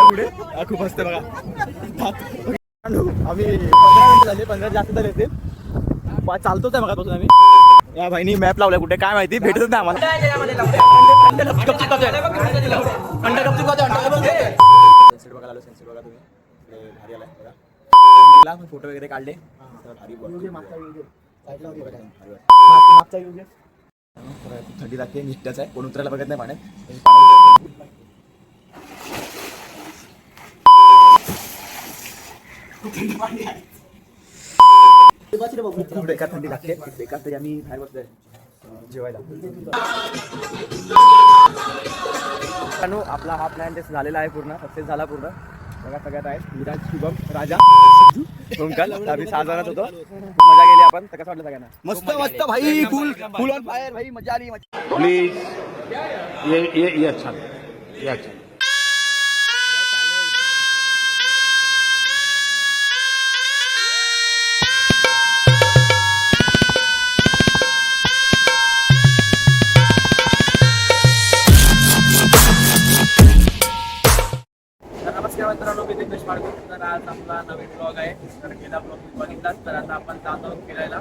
पुढे खूप असते बघा आम्ही पंधरा मिनिटं झाले पंधरा जास्त झाले ते चालतोच आहे मगापासून आम्ही. या भाईनी मॅप लावलाय कुठे? काय माहिती? भेटतच नाही आम्हाला. फोटो वगैरे काढले थंडी लागते निष्ट्याच आहे. कोण उतरायला बघत नाही पाण्यात. बेकार थंडी लागते. बेकार तरी आम्ही बाहेर बसलोय. जेवायला. मित्रांनो, आपला हा प्लॅन टेस्ट झालेला आहे पूर्ण. सक्सेस झाला पूर्ण. बघा सगळ्यात आहे विराज शुभम राजा ओंकार आम्ही सहा जणात होतो. मजा केली आपण. तर कसं वाटलं सगळ्यांना? मस्त मस्त भाई फुल फुल ऑन फायर भाई मजा आली मजा प्लीज ये ये ये अच्छा. ये अच्छा. नमस्कार मित्रांनो मी दिनेश माडगुळ. तर आज आपला नवीन ब्लॉग आहे. तर गेला ब्लॉग मी बघितलाच तर आता आपण जात आहोत फिरायला.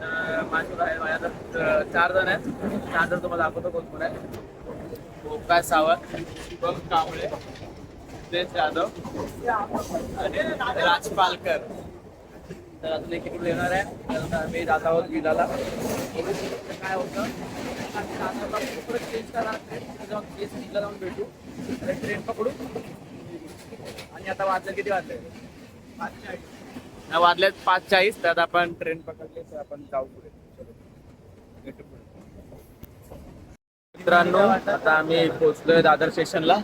तर माझ्यासोबत आहे माझ्या चार जण आहेत. चार जण तुम्हाला दाखवतो कोण कोण आहे. ओंकार सावंत शुभम कांबळे सुदेश जाधव आणि राज पालकर तर अजून एक इकडून येणार आहे. तर आता आम्ही जात आहोत विलाला. काय होतं? चेंज करा ट्रेन जाऊन केस जाऊन भेटू. ट्रेन पकडू. आणि आता वाजले किती वाजले चाळीस. वाजले पाच चाळीस त्यात आपण ट्रेन पकडली तर आपण जाऊ पुढे. मित्रांनो आता आम्ही पोहोचलोय दादर स्टेशनला.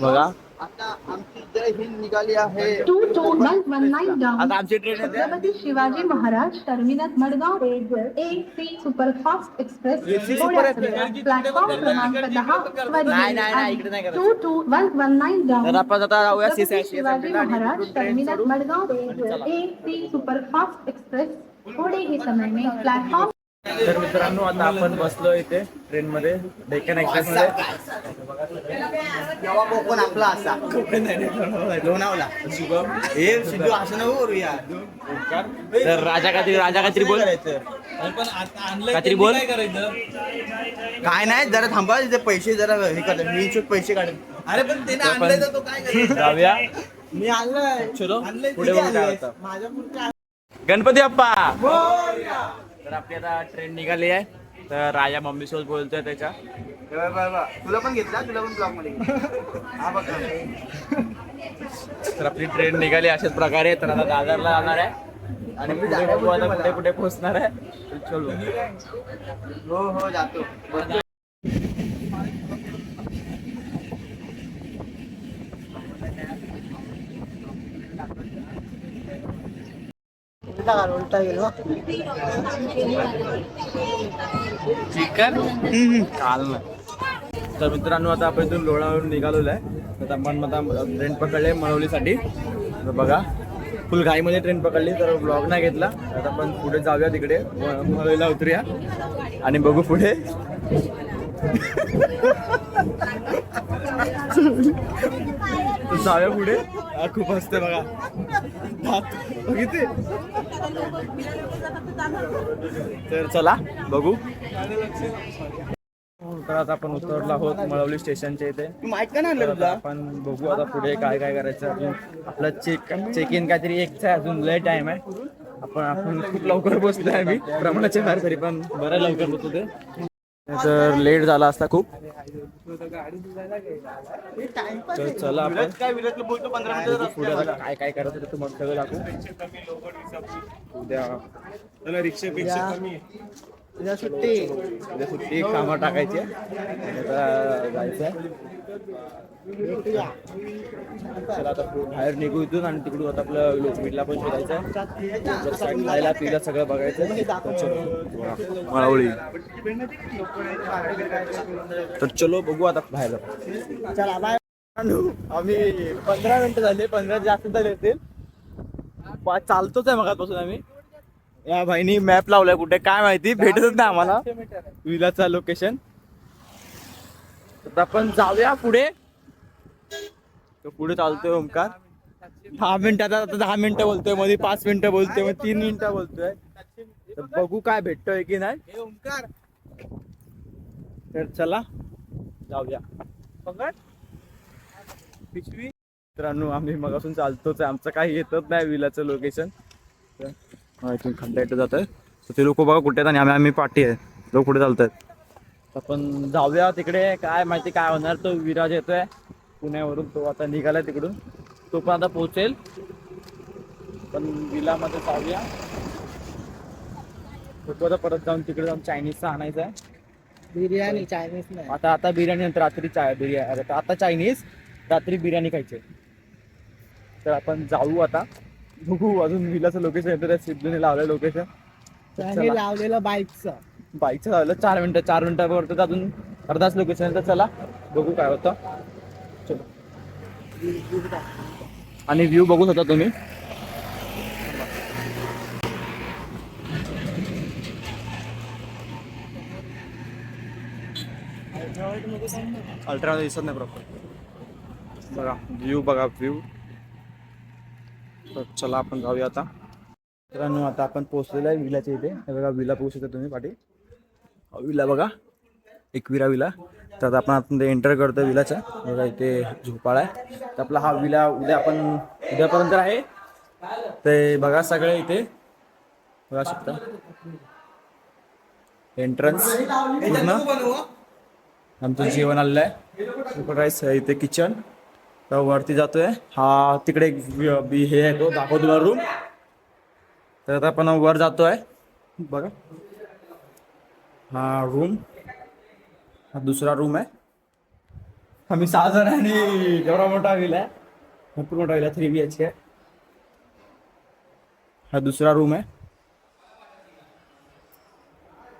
बघा. आता आमची जय हिंद निघाली आहे. Two two one one nine down. आता आमची ट्रेन येते. Chhatrapati Shivaji Maharaj terminus Madgaon A C superfast express. AC super platform क्रमांक दहा नाही, नाही, नाही, इकडे नाही करायचं. Two two one one nine तर डाऊन आपण आता जाऊया C Chhatrapati Shivaji Maharaj terminus Madgaon A C superfast express. थोड़े ही समय में. प्लेटफॉर्म तर मित्रांनो आता आपण बसलो इथे ट्रेन मध्ये डेक्कन एक्सप्रेस मध्ये. जेव्हा कोकण आपला असा. लोणावला. शुभम हे सिद्धू असं नको करूया तर राजा काहीतरी राजा काहीतरी बोल. काहीतरी बोल. काय नाही जरा थांबा तिथे पैसे जरा हे करतात मी इच्छुक पैसे काढेल अरे पण त्याने आणलंय तर तो काय जाऊया. मी आणलंय. चलो पुढे माझ्या पुढच्या गणपती बाप्पा! तर आपली आता ट्रेन निघाली आहे. तर राजा मम्मी सोबत बोलतोय त्याच्या. तुला पण घेतला? तुला पण ब्लॉगमध्ये. हा बघा. तर आपली ट्रेन निघाली अशाच प्रकारे. तर आता दादरला जाणार आहे. आणि पुढे बघू आता कुठे कुठे पोहोचणार आहे. चलो. हो हो जातो. उलटा गेलो चिकन तर मित्रांनो आता आपण इथून लोणावळून निघालेलो आहे तर आपण आता ट्रेन पकडले मळवलीसाठी तर बघा फुल घाईमध्ये ट्रेन पकडली तर ब्लॉग नाही घेतला आता आपण पुढे जाऊया तिकडे म- मळवलीला उतरूया आणि बघू पुढे जाऊया पुढे. खूप असते बघा. बघितले तर चला बघू. तर आता आपण उतरलो आहोत मळवली स्टेशनच्या इथे. माहीत का तुला आपण बघू आता पुढे काय काय करायचं अजून. आपलं चेक चेक इन काहीतरी एकच आहे अजून लय टाइम आहे. आपण आपण खूप लवकर पोहोचलोय आम्ही. प्रमाणाच्या बाहेर तरी पण बरं लवकर पोहोचतो ते तर लेट झाला असता खूप. तर चला आपण. काय पुढे आता काय काय करायचं ते तुम्हाला सगळं दाखवू. उद्या. रिक्षापेक्षा कमी तुझ्या सुट्टी. उद्या सुट्टी कामं टाकायची आता जायचं चला आता बाहेर निघू इथून आणि तिकडून आता आपलं लोकमीटला पण शोधायचं खायला पिला सगळं बघायचं आहे. तर चलो. मळवळी. तर चलो बघू आता बाहेर. चला बाय. आम्ही पंधरा मिनिटं झाले. पंधरा जास्त झाले असतील चालतोच आहे मगापासून आम्ही. या भाईनी मॅप लावलाय कुठे काय माहिती? भेटतच नाही आम्हाला. विलाचा लोकेशन आपण जाऊया पुढे. तो पुढे चालतोय ओमकार दहा मिनिटात आता दहा मिनिटं बोलतोयमध्ये पाच मिनिटं बोलतोय मग तीन मिनिटं बोलतोय. तर बघू काय भेटतोय की नाही. ओमकार तर चला जाऊया. पकड पिशवी मित्रांनो आम्ही मगासून चालतोच आहे. आमचं काही येतच नाही विलाचं लोकेशन इथून खड्डा येतं जात आहे तर ते लोक बघा कुठे आहेत आणि आम्ही आम्ही पाठी आहे. लोक कुठे चालत आहेत आपण जाऊया तिकडे. काय माहिती काय होणार तो विराज येतोय पुण्यावरून. तो आता निघालाय तिकडून. तो पण आता पोहोचेल. पण विलामध्ये जाऊया. तो आता परत जाऊन. तिकडे जाऊन चायनीजचा आणायचा आहे बिर्याणी चायनीज नाही. आता आता बिर्याणी नंतर रात्री चाय बिर्याणी अरे आता चायनीज रात्री बिर्याणी खायची. तर आपण जाऊ आता. बघू अजून विलाचं लोकेशन येतं त्या सिद्धूने लावलं लोकेशन त्याने लावलेलं बाईकचं. बाईकचं झालं चार मिनिटं चार मिनिटापर्यंत अजून अर्धाच लोकेशन तर चला. बघू काय होतं. चलो. आणि व्ह्यू बघू शकता तुम्ही. अल्ट्रा दिसत नाही प्रॉपर बघा व्ह्यू बघा व्ह्यू तर चला आपण जाऊया आता. मित्रांनो आता आपण पोहोचलेलो आहे विलाच्या इथे. हे बघा विला पोहू शकता तुम्ही पाठी विला बघा एकविरा विला. तर आता आपण आता एंटर करतो विलाचा. बघा इथे झोपाळा आहे. तर आपला हा विला उद्या आपण उद्यापर्यंत आहे. ते बघा सगळे इथे. बघा शकता. एंट्रन्स पूर्ण. आमचं जेवण आलेलं आहे. सुपर राईस इथे किचन तर वरती जातोय. हा तिकडे एक बी- हे आहे तो दाखव रूम तर आता आपण वर जातोय. बघा. हा रूम हा दुसरा रूम आहे. आम्ही सहा जण आणि एवढा मोठा गेला भरपूर मोठा गेला थ्री बी एच के हा दुसरा रूम आहे.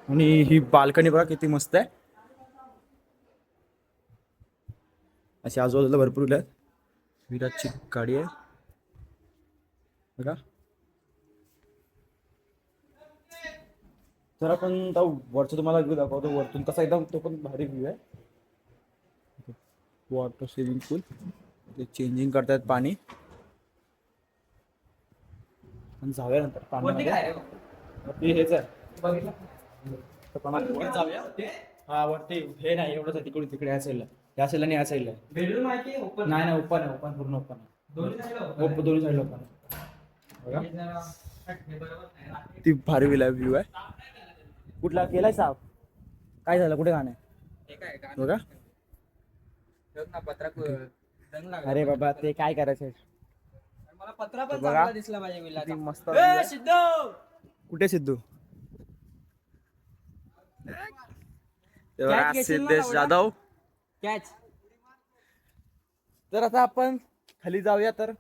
आणि ही बाल्कनी बघा किती मस्त आहे. अशी आजूबाजूला भरपूर आहेत. विराटची गाडी आहे. बघा. तर आपण आता वरचं तुम्हाला व्ह्यू दाखवतो. वरतून कसा एकदम तो पण भारी व्ह्यू आहे. वॉटर स्विमिंग पूल ते चेंजिंग करतायत पाणी. पण जाऊया नंतर पाण्यामध्ये. वरती हेच आहे. पण हा वरती. हे नाही एवढंच आहे. तिकडून तिकडे साईडला या साईडला आणि या साईडला बेडरूम आहे की ओपन नाही नाही ओपन आहे ओपन पूर्ण ओपन आहे. दोन्ही साईडला ओपन दोन्ही साईडला ओपन आहे. बघा. ती भारी विला व्ह्यू आहे. कुठला? केलाय साप? काय झालं? कुठे गाणं आहे? बघा. अरे बाबा ते काय करायचं? मला पत्रा पण बघा. चांगला दिसला माझ्या किती विलाचा मस्त. सिद्धू! कुठे सिद्धू? सिद्धेश? जाधव. कॅच. तर आता आपण खाली जाऊया तर.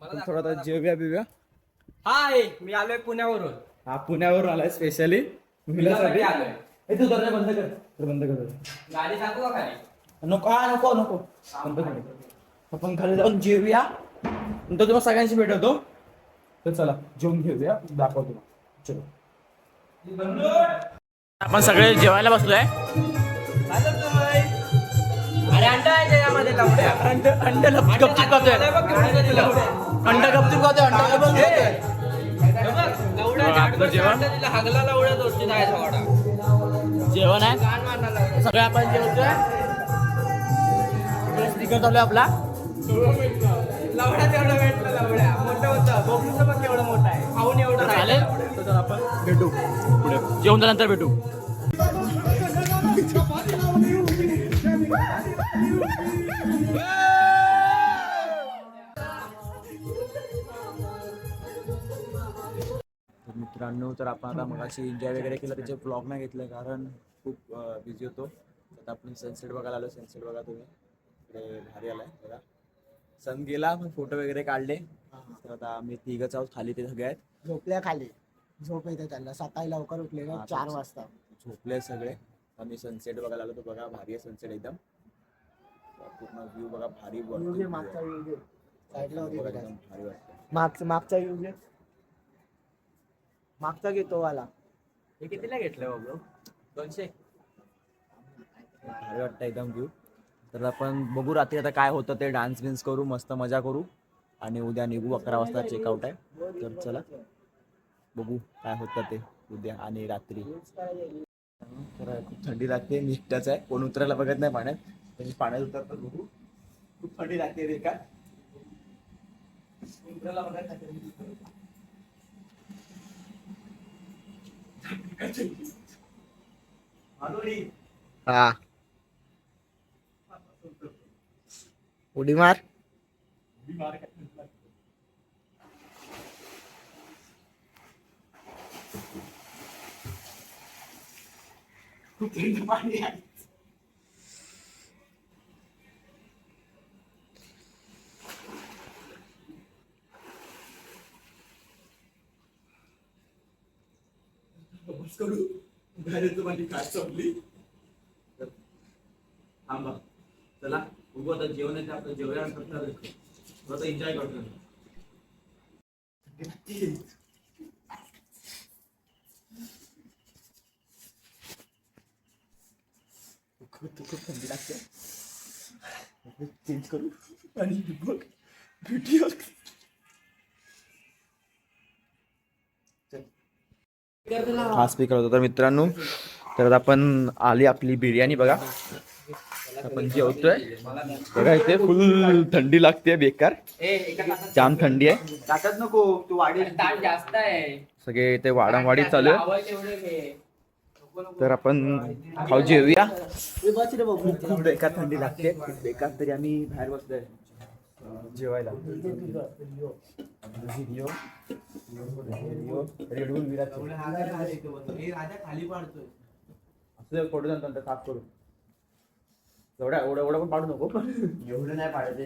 आपण थोडा आता जेवूया बिवूया. हाय मी आलोय पुण्यावरून. हा पुण्यावरून आलाय स्पेशली विलासाठी आलोय. ए, तू दरवाजा बंद कर. तर बंद कर गाडी सांगू का खाली? नको हा नको नको. बंद कर. आपण खाली जाऊन जेवूया. नंतर तुम्हाला सगळ्यांशी भेटवतो. तर चला जेवून घेऊया. दाखवतो. चलो. आपण सगळे जेवायला बसलोय. अंड अंड गपचूप खातोय अंड गपचूप खातोय अंड गपचूप जेवण? आहे? जेवण सगळे आपण जेवतोय? आपला? लवड्या तेवढं भेटलं लवड्या मोठं होतं. बोबडूचं पण केवढं मोठं आहे. खाऊन एवढं चालेल राहिलं. तर चला आपण भेटू पुढे. जेवण झाल्यानंतर भेटू. मित्रांनो तर आपण आता मगाशी एन्जॉय वगैरे केलं त्याचे ब्लॉग नाही घेतलं कारण खूप बिझी होतो. आता आपण सनसेट बघायला आलो सनसेट बघा तुम्ही. इकडे भारी आलाय बघा. सन गेला फोटो वगैरे काढले. तर आता आम्ही तिघच आहोत खाली ते सगळे आहेत. झोपल्या खाली. झोप येते त्यांना. सकाळी लवकर उठले चार. वाजता. झोपले सगळे. आम्ही सनसेट बघायला आलो तो बघा भारी आहे सनसेट एकदम. पूर्ण व्ह्यू बघा भारी मागचा आहे. व्ह्यू घे साईडला होती बघा, बघा. एकदम भारी वाटतं मागचा मागचा घेतो वाला. हे कितीला घेतलं बाबू? दोनशे. भारी वाटतं एकदम व्ह्यू तर आपण बघू रात्री आता काय होतं ते डान्स बिन्स करू मस्त मजा करू. आणि उद्या निघू अकरा वाजता चेकआउट आहे. तर चला बघू काय होतं ते उद्या आणि रात्री. तर खूप थंडी लागते मी एकटाच आहे. कोण उतरायला बघत नाही पाण्यात. तर मी पाण्यात उतरतो बघू. खूप थंडी लागते रे का? उतरायला बघत नाही तरी मी उतरतो. माधुरी, हा उडी मार उडी मार काय. खूप थंड पाणी आहे बस करू. घराचं माझी काय संपली. थांबा. चला उभं आता जेवण येते आपलं जेवण करता आता एन्जॉय करतो. चेंज करू आणि बघ व्हिडिओ चल. हा स्पीकर होता. तर मित्रांनो तर आता आपण आली आपली बिर्याणी बघा. आपण जेवतोय. बघा इथे फुल थंडी लागते बेकार. जाम थंडी आहे. नको तू वाढी जास्त आहे. सगळे इथे वाडावाडी चालू आहे. तर आपण खाऊ जेवूया. बेकार थंडी लागते. खूप बेकार तरी आम्ही बाहेर बसलोय. अं, जेवायला. व्हिडिओ विराट असं फोटो नंतर साफ करू एवढा एवढं एवढं पण पाडू नको. एवढं नाही पाडायचं.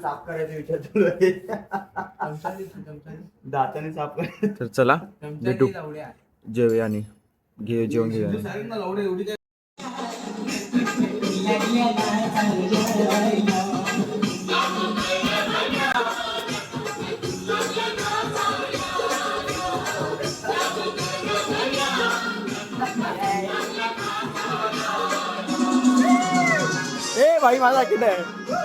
साफ करायचं विचार दाताने साफ करायचं तर चला भेटू. जेवूया आणि घे जेवण घेऊया. भाई माझा किती आहे.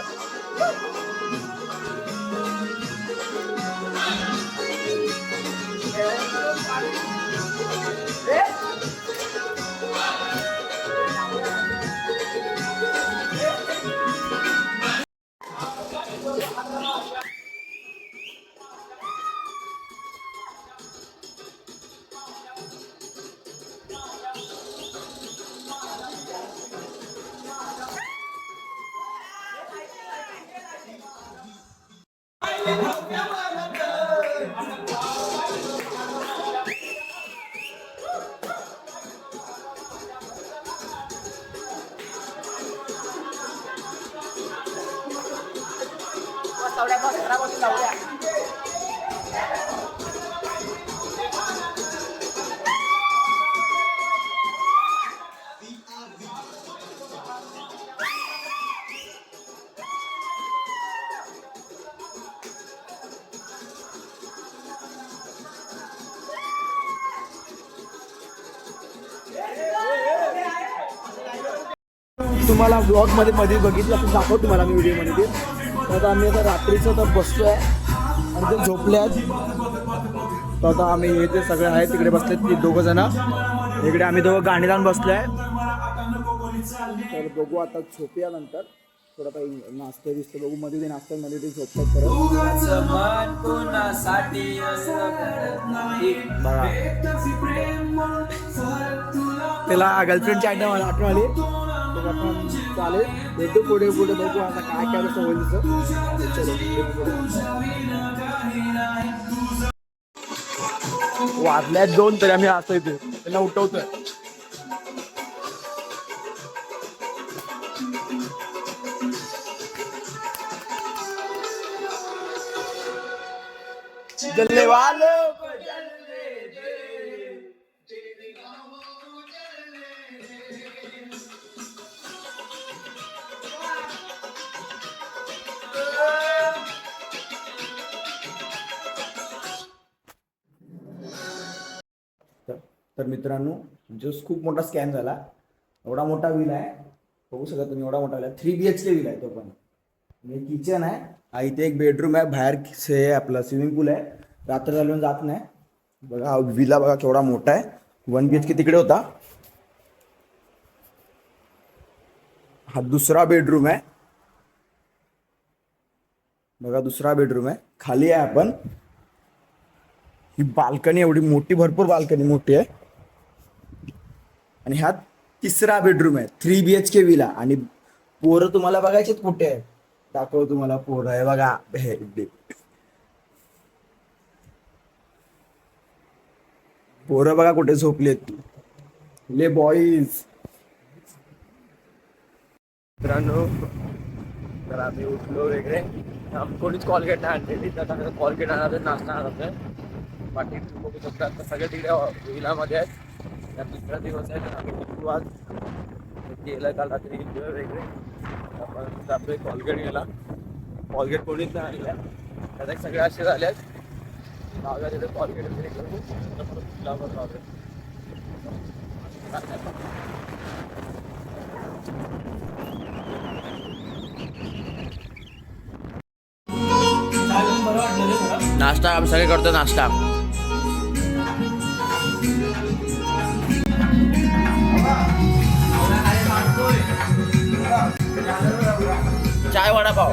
तुम्हाला ब्लॉगमध्ये मध्ये बघितलं तर दाखव तुम्हाला मी व्हिडिओमध्ये ते तर आता आम्ही आता रात्रीचं तर बसतोय आणि ते झोपले आहेत. तर आता आम्ही इथे सगळे आहेत तिकडे बसलेत ती दोघं जण. इकडे आम्ही दोघं गाणी लावून बसलोय. तर बघू आता झोपूया नंतर. थोडं काही नाश्ते बिस्ते बघू मध्ये ते नाश्ता मध्ये ते झोपतात परत. करत त्याला गर्लफ्रेंडची आयटम आठवण आली. मग आपण चालेल. भेटू पुढे पुढे बघू आता काय काय कसं होईल तसं चलो, वाजल्यात दोन तरी आम्ही असं इथे. त्यांना उठवतोय. जल्लेवालो! तर तर मित्रांनो जो खूप मोठा स्कॅम झाला. एवढा मोठा बिल आहे. बघू शकता तुम्ही एवढा मोठा three B H K villa आहे तो पण. किचन आहे. हा इथे एक बेडरूम आहे. बाहेर से आपलं स्विमिंग पूल आहे. रात्र चालून जात नाही. बघा, हा विला बघा केवढा मोठा आहे. वन बी एच के तिकडे होता? हा दुसरा बेडरूम आहे. बघा, दुसरा बेडरूम आहे. खाली आहे आपण. ही बाल्कनी एवढी मोठी, भरपूर बाल्कनी मोठी आहे. आणि ह्यात तिसरा बेडरूम आहे. Three B H K villa आणि पोरं तुम्हाला बघायचेत कुठे? आहे दाखव तुम्हाला पोरं. आहे बघा. हे पोरं बघा कुठे झोपलेत. ले बॉईज मित्रांनो तर आम्ही उठलो वगैरे. आम्ही कोणीच कॉलगेट नाही आणलेली तर आता कॉलगेट आणणार बाकी बघू शकता. सगळे तिकडे विलामध्ये आहेत. या दुसरा दिवस आहे तर आम्ही उठलो आज. गेलं काल रात्री वेळ वगैरे आपण जातोय कॉलगेट गेला. कॉलगेट कोणीच नाही आणल्या त्यात सगळे असे झाले आहेत. लावल्या तिथे कॉलगेट वगैरे करू परत विलावर लावले नाश्ता आम्ही सगळे करतो नाश्ता. काय वडापाव?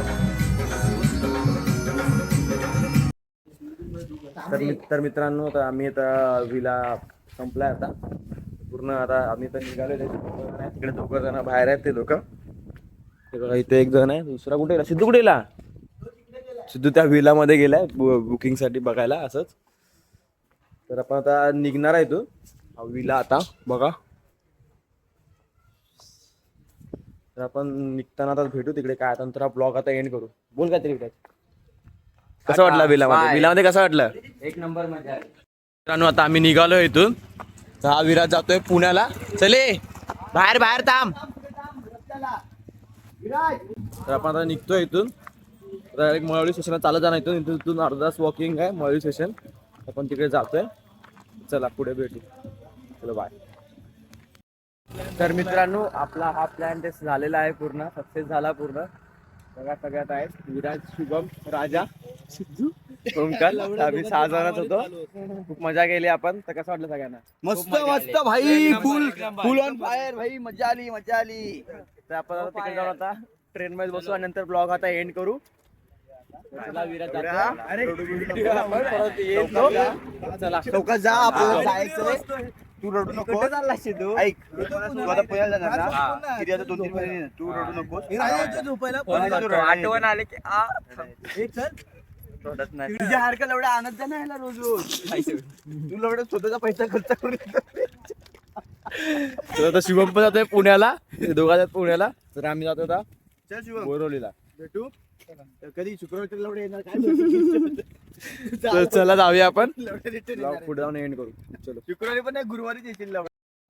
तर मित- तर मित्रांनो आता आम्ही आता विला संपलाय आता. पूर्ण आता आम्ही तर निघालो तिकडे दोघं जण बाहेर आहेत ते लोक. ते बघा इथे एक जण आहे. दुसरा कुठे गेला? सिद्धू कुठे गेला? सिद्धू त्या विला मध्ये गेलाय बुकिंगसाठी बघायला असंच. तर आपण आता निघणार आहे तो हा विला आता बघा. तर आपण निघताना आता भेटू तिकडे काय नंतर हा ब्लॉग आता एंड करू. बोल काय तरी कसं वाटलं विलामध्ये? विलामध्ये कसं वाटलं? एक नंबर मजा मित्रांनो आता आम्ही निघालो इथून. तर हा विराज जातोय पुण्याला. चले. बाहेर बाहेर थांब. तर आपण आता निघतोय इथून. डायरेक्ट मळवली स्टेशनला चालत जाणार इथून. इथून इथून अर्धा तास वॉकिंग आहे मळवली स्टेशन आपण तिकडे जातोय. चला पुढे भेटू. चलो बाय तर मित्रांनो आपला हा प्लॅन ते झालेला आहे पूर्ण. सक्सेस झाला पूर्ण. सगळ्यात सगळ्यात आहेत विराज शुभम राजा सिद्धू ओंकार. आम्ही सहा जणच होतो. खूप मजा केली आपण. तर कसं वाटलं सगळ्यांना? मस्त मस्त भाई. फुल फुल ऑन फायर भाई. मजा आली मजा आली. तर आपण आता तिकडे जाऊन आता ट्रेन मध्ये बसू आणि नंतर ब्लॉग आता एंड करू. चला विराज जातो. आपण परत येतो. चला. लवकर जा आपल्याला जायचं तू रडू नको ऐक तू आता जाणार ना? किती आता दोन तीन महिने. तू रडू नको आठवण आले की आ रडत नाही. तुझ्या हारका लवड्या आणत जा ना ह्याला रोज रोज. तू लवड्या स्वतःचा पैसा खर्च करून तर आता शुभम पण जातोय पुण्याला. हे दोघा जात पुण्याला. तर आम्ही जातो आता चल शिवम. बोरवलीला भेटू. कधी शुक्रवार येणार काय चला जाऊया आपण. पुढे जाऊन एंड करू. चलो. शुक्रवारी पण नाही गुरुवारीच येतील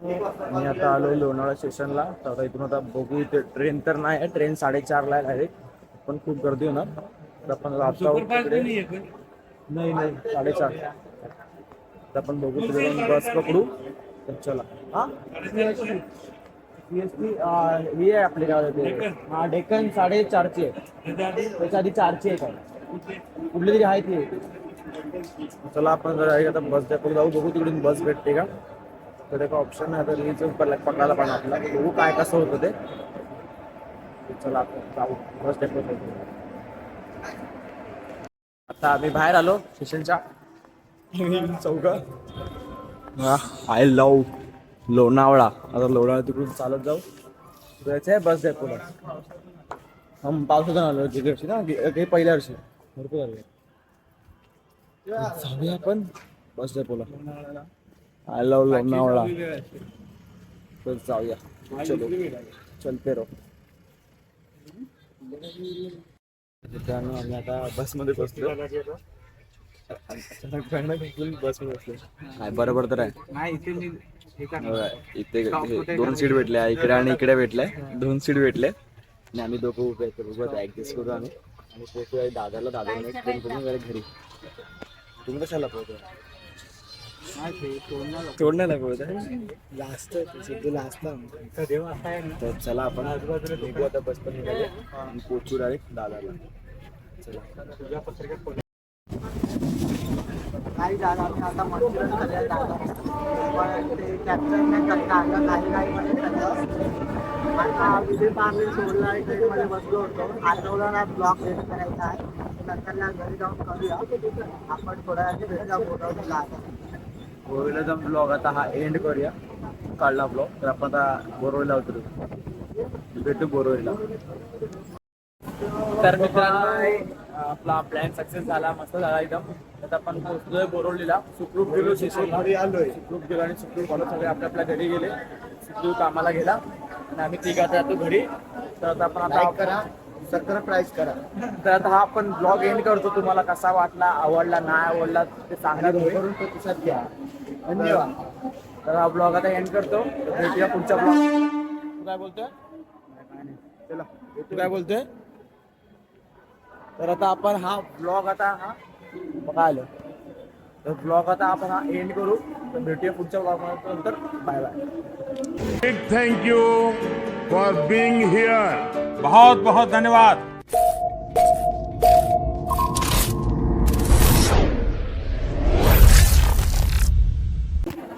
मी आता आलोय लोणावळा स्टेशनला तर आता इथून आता बघू इथे ट्रेन तर नाही आहे ट्रेन साडेचारला आहे डायरेक्ट पण खूप गर्दी होणार. तर आपण. नाही नाही साडेचार. तर आपण बघू तिथे बस पकडू. तर चला. हा? सीएसटी ही आहे आपली काय ते. हा डेक्कन साडेचारची. आहे त्याच्या आधी चारची आहे. काय कुठली तरी आहे ती चला आपण जरा एक आता बस डेपोला जाऊ. बघू तिकडून बस भेटते का? तर एक ऑप्शन नाही. तर रीच पकडायला पण आपला बघू काय कसं होतं ते. चला आपण जाऊ. बस डेपो आता आम्ही बाहेर आलो स्टेशनच्या चौक आय लव लोणावळा. आता लोणावळा तिकडून चालत जाऊ. जायचं आहे बस डेपोला हम पावसातून आलो गेल्या वर्षी ना गे- पहिल्या वर्षी. भरपूर जाऊया आपण बस डेपोला आय लव लोणावळा. तर जाऊया. चलो. चलते रो मित्रांनो आम्ही आता बसमध्ये बसलो. बसमध्ये बसलो. काय बरोबर तर आहे. नाही इथे दोन सीट भेटल्या इकडे आणि इकडे भेटल्या दोन सीट भेटले. आणि आम्ही दोघं उभे उभं ऍडजस्ट करू आम्ही. आणि पोहोचूया दादाला दादाला ट्रेन करून वगैरे घरी. तुम्ही कशाला पोहोचू तोडण्याला बोलत तर चला आपण आता बस पण निघाले. आणि पोचू डायरेक्ट दादाला. काही झालं आता मंदिरात सगळ्या जागा पण ते कॅप्चर नाही करता आलं काही काही मध्ये सगळं. आता विजय पार्ले सोडला ट्रेनमध्ये बसलो होतो. आठवड्याला ब्लॉक रेडी करायचा आहे. नंतरला घरी जाऊन करूया. आपण थोड्या वेळाने बोलवतो आता बोरोलीचा ब्लॉग आता हा एंड करूया. काढला ब्लॉग तर आपण आता बोरोलीला उतरू. भेटू बोरोलीला तर मित्रांनो आपला प्लॅन सक्सेस झाला मस्त झाला एकदम. आता आपण पोहोचलोय बोरोलीला. सुखरूप गेलो स्टेशनमध्ये आलोय सुखरूप गेलो आणि सुखरूप आलो. सगळे आपल्या आपल्या घरी गेले. सुखरूप कामाला गेला. आणि आम्ही तिघ जातो घरी. तर आता आपण आता करा. सरप्राईज करा. तर आता हा आपण ब्लॉग एंड करतो. तुम्हाला कसा वाटला? आवडला? नाही आवडला? ते सांगा तुम्ही. प्रतिसाद घ्या. धन्यवाद. तर हा ब्लॉग आता एंड करतो. भेटूया पुढच्या ब्लॉग तू काय बोलतोय? चला. तू काय बोलतोय? तर आता आपण हा ब्लॉग आता हा बघा आलं. तर ब्लॉग आता आपण हा एंड करू. तर भेटूया पुढच्या ब्लॉग नंतर bye bye thank you for being here. बहुत बहुत धन्यवाद.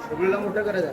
सगळीला मोठं करायचं